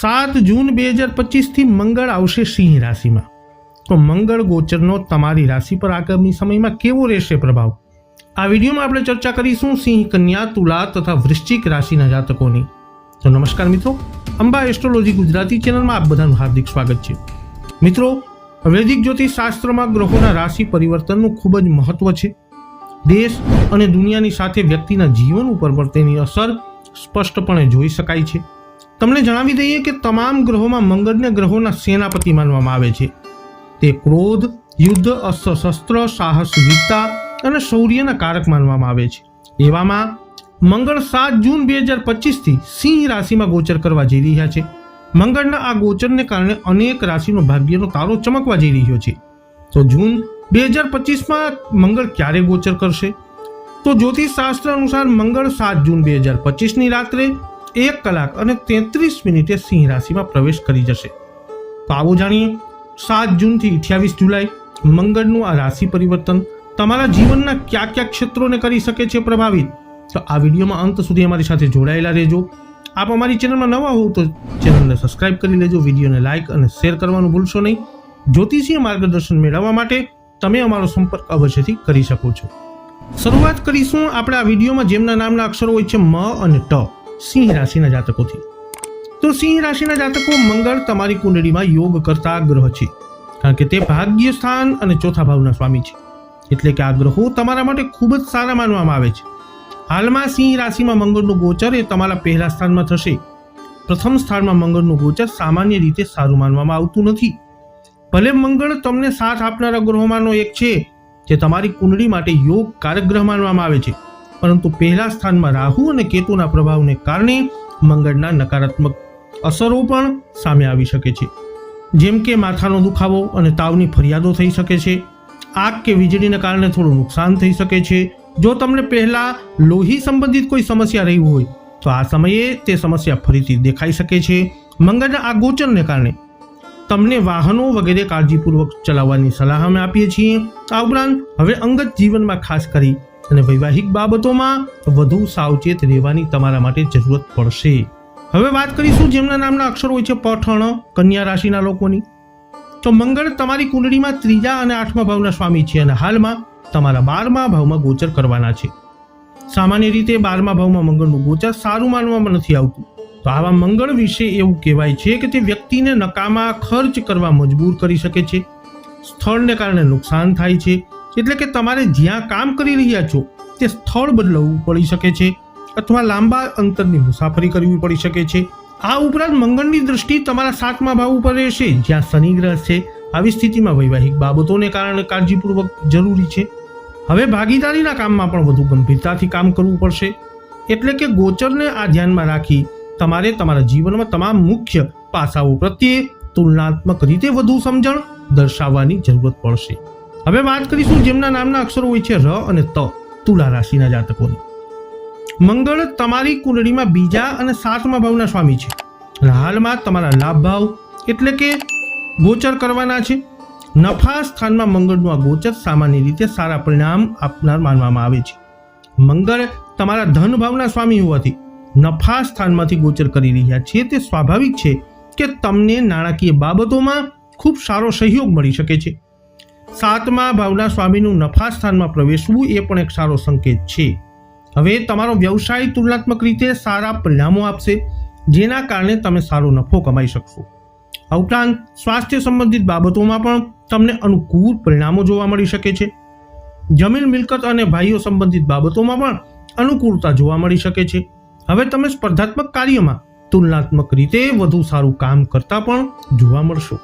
સાત જૂન બે હજાર પચીસથી મંગળ આવશે સિંહ રાશિમાં. તો મંગળ ગોચરનો તમારી રાશિ પર આગામી સમયમાં કેવો રહેશે પ્રભાવ? આ વિડીયોમાં આપણે ચર્ચા કરીશું સિંહ, કન્યા, તુલા તથા વૃશ્ચિક રાશિના જાતકોની. તો નમસ્કાર મિત્રો. અંબા એસ્ટ્રોલોજી ગુજરાતી ચેનલમાં આપ બધાનું હાર્દિક સ્વાગત છે. મિત્રો, વૈદિક જ્યોતિષ શાસ્ત્રમાં ગ્રહોના રાશિ પરિવર્તનનું ખૂબ જ મહત્વ છે. દેશ અને દુનિયાની સાથે વ્યક્તિના જીવન ઉપર પણ તેની અસર સ્પષ્ટપણે જોઈ શકાય છે. તમને જણાવી દઈએ કે તમામ ગ્રહોમાં મંગળને ગ્રહોના સેનાપતિ માનવામાં આવે છે. તે ક્રોધ, યુદ્ધ અસ્ત્ર સાહસ, વીરતા અને શૌર્યના કારક માનવામાં આવે છે. એવામાં મંગળ સાત જૂન બે હજાર પચીસથી સિંહ રાશિમાં ગોચર કરવા જઈ રહ્યા છે. મંગળના આ ગોચરને કારણે અનેક રાશિનો ભાગ્યનો તારો ચમકવા જઈ રહ્યો છે. તો જૂન બે હજાર પચીસમાં મંગળ ક્યારે ગોચર કરશે? તો જ્યોતિષ શાસ્ત્ર અનુસાર મંગળ સાત જૂન બે હજાર પચીસની રાત્રે એક કલાક અને તેત્રીસ મિનિટે સિંહ રાશિમાં પ્રવેશ કરી જશે. તો આવો જાણીએ, સાત જૂનથી અઠ્યાવીસ જુલાઈ મંગળનું આ રાશિ પરિવર્તન તમારા જીવનના કયા કયા ક્ષેત્રોને કરી શકે છે પ્રભાવિત? તો આ વિડીયોમાં અંત સુધી અમારી સાથે જોડાયેલા રહેજો. આપ અમારી ચેનલમાં નવા હોવ તો ચેનલને સબસ્ક્રાઇબ કરી લેજો, વિડીયોને લાઇક અને શેર કરવાનું ભૂલશો નહીં. જ્યોતિષીય માર્ગદર્શન મેળવવા માટે તમે અમારો સંપર્ક અવશ્યથી કરી શકો છો. શરૂઆત કરીશું આપણે આ વિડીયોમાં, જેમના નામના અક્ષરો હોય છે મ અને ટ. સિંહ રાશિના જાતકોથી. તો સિંહ રાશિના જાતકો મંગળ તમારી કુંડળીમાં યોગ કરતા ગ્રહ છે. કારણ કે તે ભાગ્ય સ્થાન અને ચોથા ભાવના સ્વામી છે. એટલે કે આ ગ્રહો તમારા માટે ખૂબ જ સારા માનવામાં આવે છે. હાલમાં સિંહ રાશિમાં મંગળનું ગોચર એ તમારા પહેલા સ્થાનમાં થશે. પ્રથમ સ્થાનમાં મંગળનું ગોચર સામાન્ય રીતે સારું માનવામાં આવતું નથી. ભલે મંગળ તમને સાથ આપનારા ગ્રહોમાંનો એક છે, જે તમારી કુંડળી માટે યોગ કારક ગ્રહ માનવામાં આવે છે. પરંતુ પહેલા સ્થાનમાં રાહુ અને કેતુના પ્રભાવને કારણે મંગળના નકારાત્મક અસરો પણ સામે આવી શકે છે. જેમ કે માથાનો દુખાવો અને તાવની ફરિયાદો થઈ શકે છે. આગ કે વીજળીને કારણે થોડું નુકસાન થઈ શકે છે. જો તમને પહેલાં લોહી સંબંધિત કોઈ સમસ્યા રહી હોય, તો આ સમયે તે સમસ્યા ફરીથી દેખાઈ શકે છે મંગળના આ ગોચરને કારણે. તમને વાહનો વગેરે કાળજીપૂર્વક ચલાવવાની સલાહ અમે આપીએ છીએ. આ ઉપરાંત, હવે અંગત જીવનમાં ખાસ કરી અને વૈવાહિક બાબતોમાં વધુ સાવચેત રહેવાની તમારા માટે જરૂરત પડશે. હવે વાત કરીશું જેમના નામના અક્ષરો હોય છે પઠણ, કન્યા રાશિના લોકોની. તો મંગળ તમારી કુંડળીમાં ત્રીજા અને આઠમા ભાવના સ્વામી છે અને હાલમાં તમારા બારમા ભાવમાં ગોચર કરવાના છે. સામાન્ય રીતે બારમા ભાવમાં મંગળનું ગોચર સારું માનવામાં નથી આવતું. તો આવા મંગળ વિશે એવું કહેવાય છે કે તે વ્યક્તિને નકામા ખર્ચ કરવા મજબૂર કરી શકે છે. સ્થળને કારણે નુકસાન થાય છે. એટલે કે તમારે જ્યાં કામ કરી રહ્યા છો, તે સ્થળ બદલવું પડી શકે છે, અથવા લાંબા અંતરની મુસાફરી કરવી પડી શકે છે. આ ઉપરાંત મંગળની દ્રષ્ટિ તમારા સાતમા ભાવ ઉપર રહેશે. જ્યાં શનિ ગ્રહ છે, આવી સ્થિતિમાં વૈવાહિક બાબતોને કારણે કાળજીપૂર્વક જરૂરી છે. હવે ભાગીદારીના કામમાં પણ વધુ ગંભીરતાથી કામ કરવું પડશે. એટલે કે ગોચરને આ ધ્યાનમાં રાખી તમારે તમારા જીવનમાં તમામ મુખ્ય પાસાઓ પ્રત્યે તુલનાત્મક રીતે વધુ સમજણ દર્શાવવાની જરૂરત પડશે. હવે વાત કરીશું જેમના નામના અક્ષરો હોય છે ર અને ત, તુલા રાશિના જાતકોની. મંગળ તમારી કુંડળીમાં બીજા અને સાતમા ભાવના સ્વામી છે. હાલમાં તમારા લાભ ભાવ એટલે કે ગોચર કરવાના છે. નફા સ્થાનમાં મંગળનું આ ગોચર સામાન્ય રીતે સારા પરિણામ આપનાર માનવામાં આવે છે. મંગળ તમારા ધન ભાવના સ્વામી હોવાથી નફા સ્થાનમાંથી ગોચર કરી રહ્યા છે. તે સ્વાભાવિક છે કે તમને નાણાકીય બાબતોમાં ખૂબ સારો સહયોગ મળી શકે છે. સાતમા ભાવના સ્વામીનું નફા સ્થાનમાં પ્રવેશવું એ પણ એક સારો સંકેત છે. હવે તમારો વ્યવસાય તુલનાત્મક રીતે સારા પરિણામો આપશે, જેના કારણે તમે સારો નફો કમાઈ શકશો. આ ઉપરાંત સ્વાસ્થ્ય સંબંધિત બાબતોમાં પણ તમને અનુકૂળ પરિણામો જોવા મળી શકે છે. જમીન, મિલકત અને ભાઈઓ સંબંધિત બાબતોમાં પણ અનુકૂળતા જોવા મળી શકે છે. હવે તમે સ્પર્ધાત્મક કાર્યમાં તુલનાત્મક રીતે વધુ સારું કામ કરતા પણ જોવા મળશો.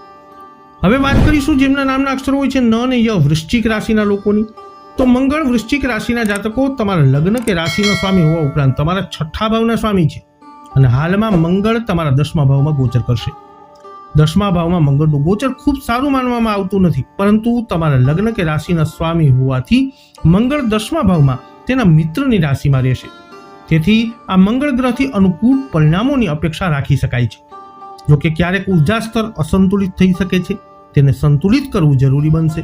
હવે વાત કરીશું જેમના નામના અક્ષરો હોય છે ન અને ય વૃશ્ચિક રાશિના લોકોની. તો મંગળ વૃશ્ચિક રાશિના જાતકો તમારા લગ્ન કે રાશિનો સ્વામી હોવા ઉપરાંત તમારા છઠ્ઠા ભાવના સ્વામી છે. અને હાલમાં મંગળ તમારા દસમા ભાવમાં ગોચર કરશે. દસમા ભાવમાં મંગળનું ગોચર ખૂબ સારું માનવામાં આવતું નથી. પરંતુ તમારા લગ્ન કે રાશિના સ્વામી હોવાથી મંગળ દસમા ભાવમાં તેના મિત્રની રાશિમાં રહેશે. તેથી આ મંગળ ગ્રહથી અનુકૂળ પરિણામોની અપેક્ષા રાખી શકાય છે. જોકે ક્યારેક ઊર્જા સ્તર અસંતુલિત થઈ શકે છે. તેને સંતુલિત કરવું જરૂરી બનશે.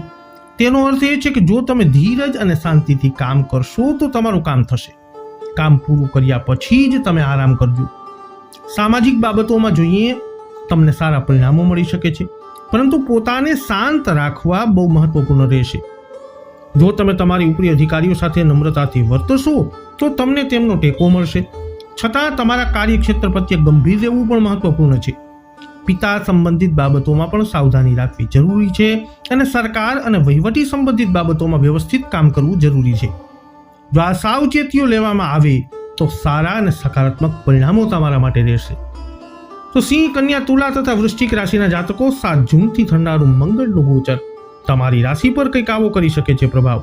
તેનો અર્થ એ છે કે જો તમે ધીરજ અને શાંતિથી કામ કરશો, તો તમારું કામ થશે. કામ પૂરું કર્યા પછી જ તમે આરામ કરજો. સામાજિક બાબતોમાં જોઈએ, તમને સારા પરિણામો મળી શકે છે. પરંતુ પોતાને શાંત રાખવા બહુ મહત્વપૂર્ણ રહેશે. જો તમે તમારી ઉપરી અધિકારીઓ સાથે નમ્રતાથી વર્તશો, તો તમને તેમનો ટેકો મળશે. છતાં તમારા કાર્યક્ષેત્ર પ્રત્યે ગંભીર રહેવું પણ મહત્વપૂર્ણ છે. પિતા સંબંધિત બાબતોમાં પણ સાવધાની રાખવી જરૂરી છે અને સરકાર અને વહીવટી સંબંધિત બાબતોમાં વ્યવસ્થિત કામ કરવું જરૂરી છે. જો આ સાવચેતીઓ લેવામાં આવે, તો સારા અને સકારાત્મક પરિણામો તમારા માટે રહેશે. તો સિંહ, કન્યા, તુલા તથા વૃશ્ચિક રાશિના જાતકો સાત જૂનથી થનારું મંગળનું ગોચર. તમારી રાશિ પર કંઈક આવો કરી શકે છે પ્રભાવ.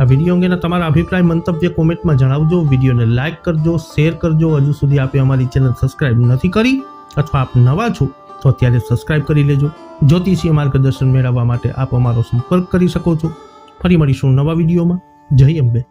આ વીડિયો અંગેના તમારા અભિપ્રાય, મંતવ્ય કોમેન્ટમાં જણાવજો. વિડીયોને લાઇક કરજો, શેર કરજો. હજુ સુધી આપે અમારી ચેનલ સબસ્ક્રાઇબ નથી કરી અથવા આપ નવા છો તો અત્યારે સબસ્ક્રાઇબ કરી લેજો. જ્યોતિષીય માર્ગદર્શન મેળવવા માટે આપ અમારો સંપર્ક કરી શકો છો. ફરી મળીશું નવા વિડીયોમાં. જય અંબે.